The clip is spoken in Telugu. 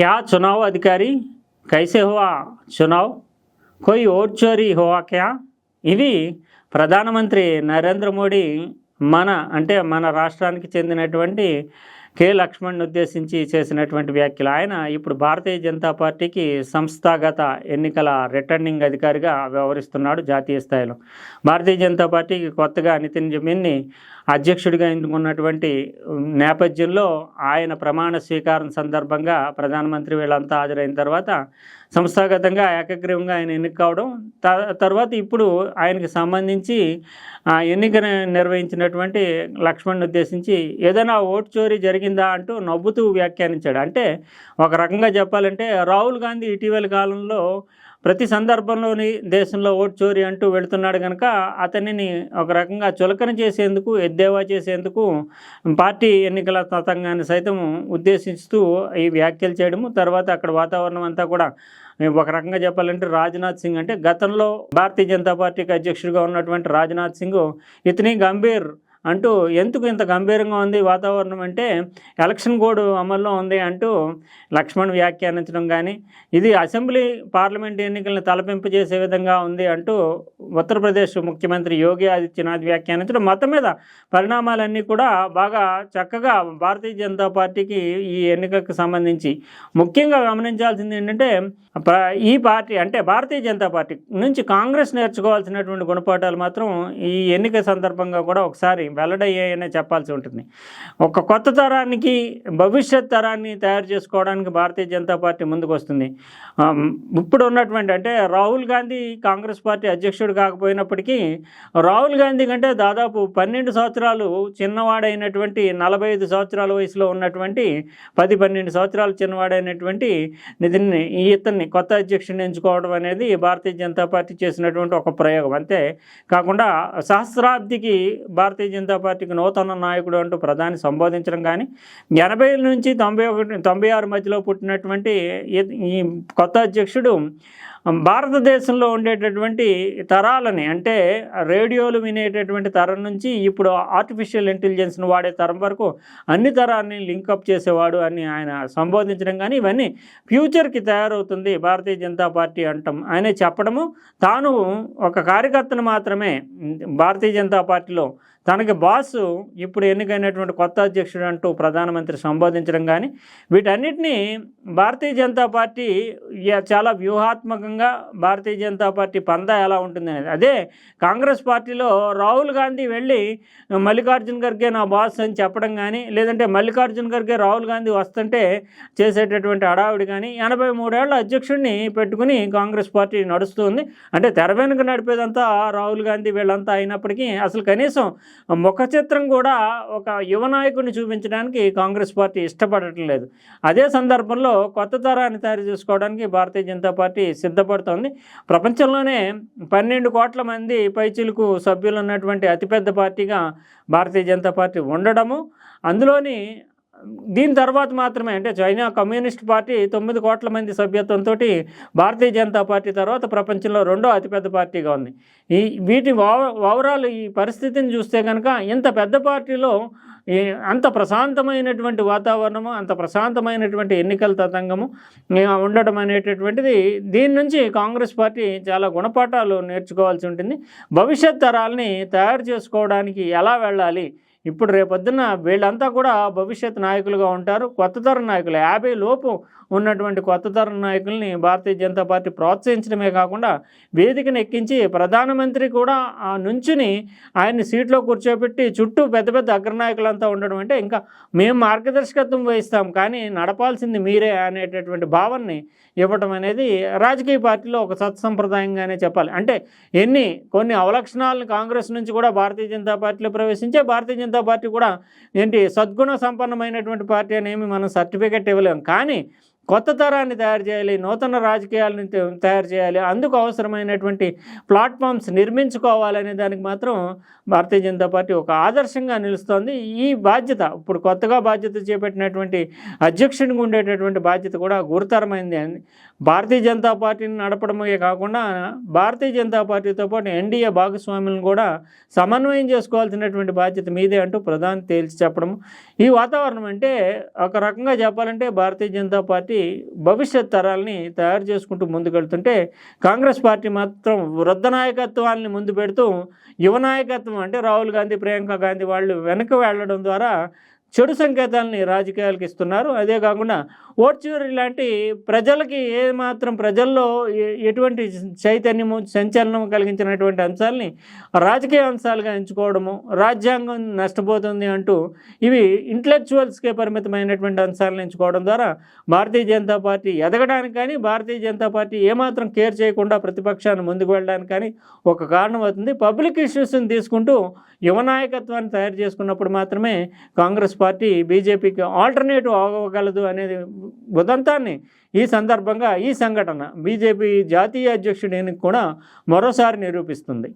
क्या चुनाव अधिकारी कैसे हुआ चुनाव कोई ఓట్ చోరీ హువా క్యా ఇవి ప్రధానమంత్రి నరేంద్ర మోడీ మన అంటే మన రాష్ట్రానికి చెందినటువంటి కె. లక్ష్మణ్ ఉద్దేశించి చేసినటువంటి వ్యాఖ్యలు. ఆయన ఇప్పుడు భారతీయ జనతా పార్టీకి సంస్థాగత ఎన్నికల రిటర్నింగ్ అధికారిగా వ్యవహరిస్తున్నాడు జాతీయ స్థాయిలో. భారతీయ జనతా పార్టీకి కొత్తగా నితిన్ జమీన్ని అధ్యక్షుడిగా ఎన్నుకున్నటువంటి నేపథ్యంలో ఆయన ప్రమాణ స్వీకారం సందర్భంగా ప్రధానమంత్రి వీళ్ళంతా హాజరైన తర్వాత సంస్థాగతంగా ఏకగ్రీవంగా ఆయన ఎన్నిక కావడం త- తర్వాత ఇప్పుడు ఆయనకి సంబంధించి ఆ ఎన్నిక నిర్వహించినటువంటి లక్ష్మణ్ ఉద్దేశించి ఏదైనా ఓటు చోరీ జరిగిందా అంటూ నవ్వుతూ వ్యాఖ్యానించాడు. అంటే ఒక రకంగా చెప్పాలంటే రాహుల్ గాంధీ ఇటీవల కాలంలో ప్రతి సందర్భంలోని దేశంలో ఓటు చోరీ అంటూ వెళుతున్నాడు కనుక అతనిని ఒక రకంగా చులకన చేసేందుకు ఎద్దేవా చేసేందుకు పార్టీ ఎన్నికల తతంగాన్ని సైతం ఉద్దేశిస్తూ ఈ వ్యాఖ్యలు చేయడము తర్వాత అక్కడ వాతావరణం అంతా కూడా ఒక రకంగా చెప్పాలంటే రాజ్నాథ్ సింగ్ అంటే గతంలో భారతీయ జనతా పార్టీకి అధ్యక్షుడిగా ఉన్నటువంటి రాజ్నాథ్ సింగ్ ఇతని గంభీర్ అంటూ ఎందుకు ఇంత గంభీరంగా ఉంది వాతావరణం అంటే ఎలక్షన్ కోడ్ అమల్లో ఉంది అంటూ లక్ష్మణ్ వ్యాఖ్యానించడం కానీ ఇది అసెంబ్లీ పార్లమెంట్ ఎన్నికలను తలపింపజేసే విధంగా ఉంది అంటూ ఉత్తరప్రదేశ్ ముఖ్యమంత్రి యోగి ఆదిత్యనాథ్ వ్యాఖ్యానించడం మొత్తం మీద పరిణామాలన్నీ కూడా బాగా చక్కగా భారతీయ జనతా పార్టీకి ఈ ఎన్నికకు సంబంధించి. ముఖ్యంగా గమనించాల్సింది ఏంటంటే ఈ పార్టీ అంటే భారతీయ జనతా పార్టీ నుంచి కాంగ్రెస్ నేర్చుకోవాల్సినటువంటి గుణపాఠాలు మాత్రం ఈ ఎన్నిక సందర్భంగా కూడా ఒకసారి వెల్లడయ్యాయనే చెప్పాల్సి ఉంటుంది. ఒక కొత్త తరానికి భవిష్యత్ తరాన్ని తయారు చేసుకోవడానికి భారతీయ జనతా పార్టీ ముందుకు వస్తుంది ఇప్పుడు ఉన్నటువంటి అంటే రాహుల్ గాంధీ కాంగ్రెస్ పార్టీ అధ్యక్షుడు కాకపోయినప్పటికీ రాహుల్ గాంధీ కంటే దాదాపు పన్నెండు సంవత్సరాలు చిన్నవాడైనటువంటి నలభై ఐదు సంవత్సరాల వయసులో ఉన్నటువంటి పది పన్నెండు సంవత్సరాలు చిన్నవాడైనటువంటి నితిన్ ఈ ఇతన్ని కొత్త అధ్యక్షుడిని ఎంచుకోవడం అనేది భారతీయ జనతా పార్టీ చేసినటువంటి ఒక ప్రయోగం. అంతే కాకుండా సహస్రాబ్దికి భారతీయ జనతా పార్టీకి నూతన నాయకుడు అంటూ ప్రధాని సంబోధించడం కానీ ఎనభై నుంచి తొంభై ఒకటి తొంభై ఆరు మధ్యలో పుట్టినటువంటి ఈ- కొత్త అధ్యక్షుడు భారతదేశంలో ఉండేటటువంటి తరాలని అంటే రేడియోలు వినేటటువంటి తరం నుంచి ఇప్పుడు ఆర్టిఫిషియల్ ఇంటెలిజెన్స్ను వాడే తరం వరకు అన్ని తరాన్ని లింకప్ చేసేవాడు అని ఆయన సంబోధించడం కానీ ఇవన్నీ ఫ్యూచర్కి తయారవుతుంది భారతీయ జనతా పార్టీ అంటాం. ఆయన చెప్పడము తాను ఒక కార్యకర్తను మాత్రమే భారతీయ జనతా పార్టీలో తనకి బాస్ ఇప్పుడు ఎన్నికైనటువంటి కొత్త అధ్యక్షుడు అంటూ ప్రధానమంత్రి సంబోధించడం కానీ వీటన్నిటినీ భారతీయ జనతా పార్టీ చాలా వ్యూహాత్మకంగా భారతీయ జనతా పార్టీ పందా ఎలా ఉంటుంది అనేది అదే కాంగ్రెస్ పార్టీలో రాహుల్ గాంధీ వెళ్ళి మల్లికార్జున్ ఖర్గే నా బాస్ అని చెప్పడం కానీ లేదంటే మల్లికార్జున్ ఖర్గే రాహుల్ గాంధీ వస్తుంటే చేసేటటువంటి హడావిడి కానీ ఎనభై మూడేళ్ళ అధ్యక్షుడిని పెట్టుకుని కాంగ్రెస్ పార్టీ నడుస్తుంది. అంటే తెర వెనుక నడిపేదంతా రాహుల్ గాంధీ వీళ్ళంతా అయినప్పటికీ అసలు కనీసం ముఖ చిత్రం కూడా ఒక యువ నాయకుడిని చూపించడానికి కాంగ్రెస్ పార్టీ ఇష్టపడటం లేదు. అదే సందర్భంలో కొత్త తరాన్ని తయారు చేసుకోవడానికి భారతీయ జనతా పార్టీ సిద్ధపడుతోంది. ప్రపంచంలోనే పన్నెండు కోట్ల మంది పైచిలకు సభ్యులు ఉన్నటువంటి అతిపెద్ద పార్టీగా భారతీయ జనతా పార్టీ ఉండడము అందులోని దీని తర్వాత మాత్రమే అంటే చైనా కమ్యూనిస్ట్ పార్టీ తొమ్మిది కోట్ల మంది సభ్యత్వంతో భారతీయ జనతా పార్టీ తర్వాత ప్రపంచంలో రెండో అతిపెద్ద పార్టీగా ఉంది. ఈ వీటి ఓవరాల్ ఈ పరిస్థితిని చూస్తే కనుక ఇంత పెద్ద పార్టీలో అంత ప్రశాంతమైనటువంటి వాతావరణము అంత ప్రశాంతమైనటువంటి ఎన్నికల తతంగము ఉండటం ఉండడం అనేటటువంటిది దీని నుంచి కాంగ్రెస్ పార్టీ చాలా గుణపాఠాలు నేర్చుకోవాల్సి ఉంటుంది. భవిష్యత్ తరాలని తయారు చేసుకోవడానికి ఎలా వెళ్ళాలి ఇప్పుడు రేపొద్దున వీళ్ళంతా కూడా భవిష్యత్ నాయకులుగా ఉంటారు. కొత్త తరం నాయకులు. యాభై లోపు ఉన్నటువంటి కొత్త తరం నాయకుల్ని భారతీయ జనతా పార్టీ ప్రోత్సహించడమే కాకుండా వేదికను ఎక్కించి ప్రధానమంత్రి కూడా ఆ నుంచుని ఆయన్ని సీట్లో కూర్చోబెట్టి చుట్టూ పెద్ద పెద్ద అగ్రనాయకులంతా ఉండడం అంటే ఇంకా మేము మార్గదర్శకత్వం వహిస్తాం. కానీ నడపాల్సింది మీరే అనేటటువంటి భావాన్ని ఇవ్వటం అనేది రాజకీయ పార్టీలో ఒక సత్సంప్రదాయంగానే చెప్పాలి. అంటే ఎన్ని కొన్ని అవలక్షణాలను కాంగ్రెస్ నుంచి కూడా భారతీయ జనతా పార్టీలో ప్రవేశించే భారతీయ జనతా పార్టీ కూడా ఏంటి సద్గుణ సంపన్నమైనటువంటి పార్టీ అనేమి మనం సర్టిఫికెట్ ఇవ్వలేము కానీ కొత్త తరాన్ని తయారు చేయాలి నూతన రాజకీయాలను తయారు చేయాలి అందుకు అవసరమైనటువంటి ప్లాట్ఫామ్స్ నిర్మించుకోవాలనే దానికి మాత్రం భారతీయ జనతా పార్టీ ఒక ఆదర్శంగా నిలుస్తోంది. ఈ బాధ్యత ఇప్పుడు కొత్తగా బాధ్యత చేపట్టినటువంటి అధ్యక్షుడికి ఉండేటటువంటి బాధ్యత కూడా గురుతరమైంది. అని భారతీయ జనతా పార్టీని నడపడమే కాకుండా భారతీయ జనతా పార్టీతో పాటు ఎన్డీఏ భాగస్వాములను కూడా సమన్వయం చేసుకోవాల్సినటువంటి బాధ్యత మీదే అంటూ ప్రధాని తేల్చి చెప్పడం ఈ వాతావరణం అంటే ఒక రకంగా చెప్పాలంటే భారతీయ జనతా పార్టీ భవిష్యత్ తరాలని తయారు చేసుకుంటూ ముందుకెళ్తుంటే కాంగ్రెస్ పార్టీ మాత్రం వృద్ధ నాయకత్వాన్ని ముందు పెడుతూ యువ నాయకత్వం అంటే రాహుల్ గాంధీ ప్రియాంక గాంధీ వాళ్ళు వెనక్కి వెళ్ళడం ద్వారా చెడు సంకేతాలని రాజకీయాలకు ఇస్తున్నారు. అదే కాకుండా ఓట్చూరి లాంటి ప్రజలకి ఏ మాత్రం ప్రజల్లో ఎటువంటి చైతన్యము సంచలనం కలిగించినటువంటి అంశాలని రాజకీయ అంశాలుగా ఎంచుకోవడము రాజ్యాంగం నష్టపోతుంది అంటూ ఇవి ఇంటలెక్చువల్స్కే పరిమితమైనటువంటి అంశాలను ఎంచుకోవడం ద్వారా భారతీయ జనతా పార్టీ ఎదగడానికి కానీ భారతీయ జనతా పార్టీ ఏమాత్రం కేర్ చేయకుండా ప్రతిపక్షాన్ని ముందుకు వెళ్ళడానికి కానీ ఒక కారణం అవుతుంది. పబ్లిక్ ఇష్యూస్ని తీసుకుంటూ యువ నాయకత్వాన్ని తయారు చేసుకున్నప్పుడు మాత్రమే కాంగ్రెస్ పార్టీ బీజేపీకి ఆల్టర్నేటివ్ అవ్వగలదు అనేది ఉదంతాన్ని ఈ సందర్భంగా ఈ సంఘటన బీజేపీ జాతీయ అధ్యక్షుడిని కూడా మరోసారి నిరూపిస్తుంది.